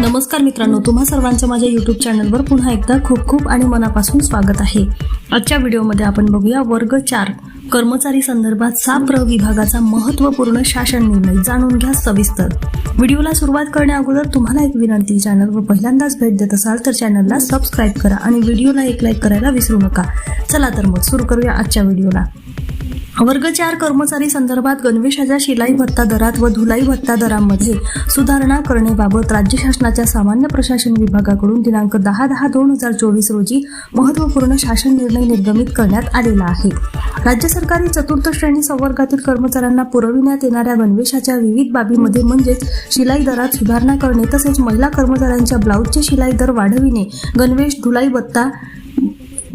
नमस्कार मित्रांनो तुम्हा सर्वांचं माझ्या युट्यूब चॅनलवर पुन्हा एकदा खूप खूप आणि मनापासून स्वागत आहे. आजच्या व्हिडिओमध्ये आपण बघूया वर्ग चार कर्मचारी संदर्भात साप्र विभागाचा महत्त्वपूर्ण शासन निर्णय जाणून घ्या सविस्तर. व्हिडिओला सुरुवात करण्या अगोदर तुम्हाला एक विनंती चॅनलवर पहिल्यांदाच भेट देत असाल तर चॅनलला सबस्क्राईब करा आणि व्हिडिओला एक लाईक करायला विसरू नका. चला तर मग सुरू करूया आजच्या व्हिडिओला. वर्ग चार कर्मचारी संदर्भात गणवेशाच्या शिलाई भत्ता दरात व धुलाई भत्ता दरांमध्ये सुधारणा करण्याबाबत राज्य शासनाच्या सामान्य प्रशासन विभागाकडून दिनांक दहा दहा दोन हजार चोवीस रोजी महत्त्वपूर्ण शासन निर्णय निर्गमित करण्यात आलेला आहे. राज्य सरकारी चतुर्थ श्रेणी संवर्गातील कर्मचाऱ्यांना पुरविण्यात येणाऱ्या गणवेशाच्या विविध बाबीमध्ये म्हणजेच शिलाई दरात सुधारणा करणे तसेच महिला कर्मचाऱ्यांच्या ब्लाऊजचे शिलाई दर वाढविणे गणवेश धुलाई भत्ता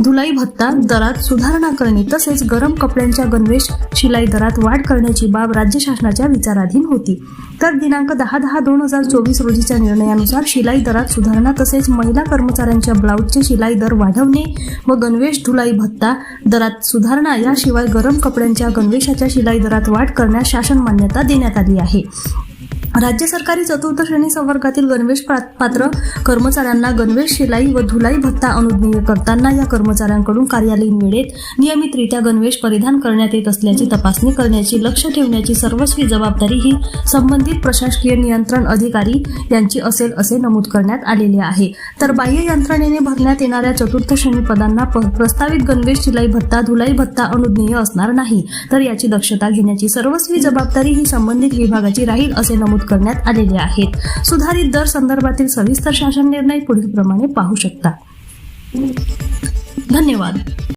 धुलाई भत्ता दरात सुधारणा करणे तसेच गरम कपड्यांच्या गणवेश शिलाई दरात वाढ करण्याची बाब राज्य शासनाच्या विचाराधीन होती. तर दिनांक दहा दहा दोन हजार चोवीस रोजीच्या निर्णयानुसार शिलाई दरात सुधारणा तसेच महिला कर्मचाऱ्यांच्या ब्लाऊजचे शिलाई दर वाढवणे व गणवेश धुलाई भत्ता दरात सुधारणा याशिवाय गरम कपड्यांच्या गणवेशाच्या शिलाई दरात वाढ करण्यास शासन मान्यता देण्यात आली आहे. राज्य सरकारी चतुर्थ श्रेणी संवर्गातील गणवेश पात्र कर्मचाऱ्यांना गणवेश शिलाई व धुलाई भत्ता अनुज्ञेय करताना या कर्मचाऱ्यांकडून कार्यालयीन वेळेत नियमितरित्या गणवेश परिधान करण्यात येत असल्याची तपासणी करण्याची लक्ष ठेवण्याची सर्वस्वी जबाबदारी ही संबंधित प्रशासकीय नियंत्रण अधिकारी यांची असेल असे नमूद करण्यात आलेले आहे. तर बाह्य यंत्रणेने भरण्यात येणाऱ्या चतुर्थ श्रेणी पदांना प्रस्तावित गणवेश शिलाई भत्ता धुलाई भत्ता अनुज्ञेय असणार नाही. तर याची दक्षता घेण्याची सर्वस्वी जबाबदारी ही संबंधित विभागाची राहील असे नमूद करण्यात आलेले आहेत. सुधारित दर संदर्भातील सविस्तर शासन निर्णय पुढील प्रमाणे पाहू शकता. धन्यवाद.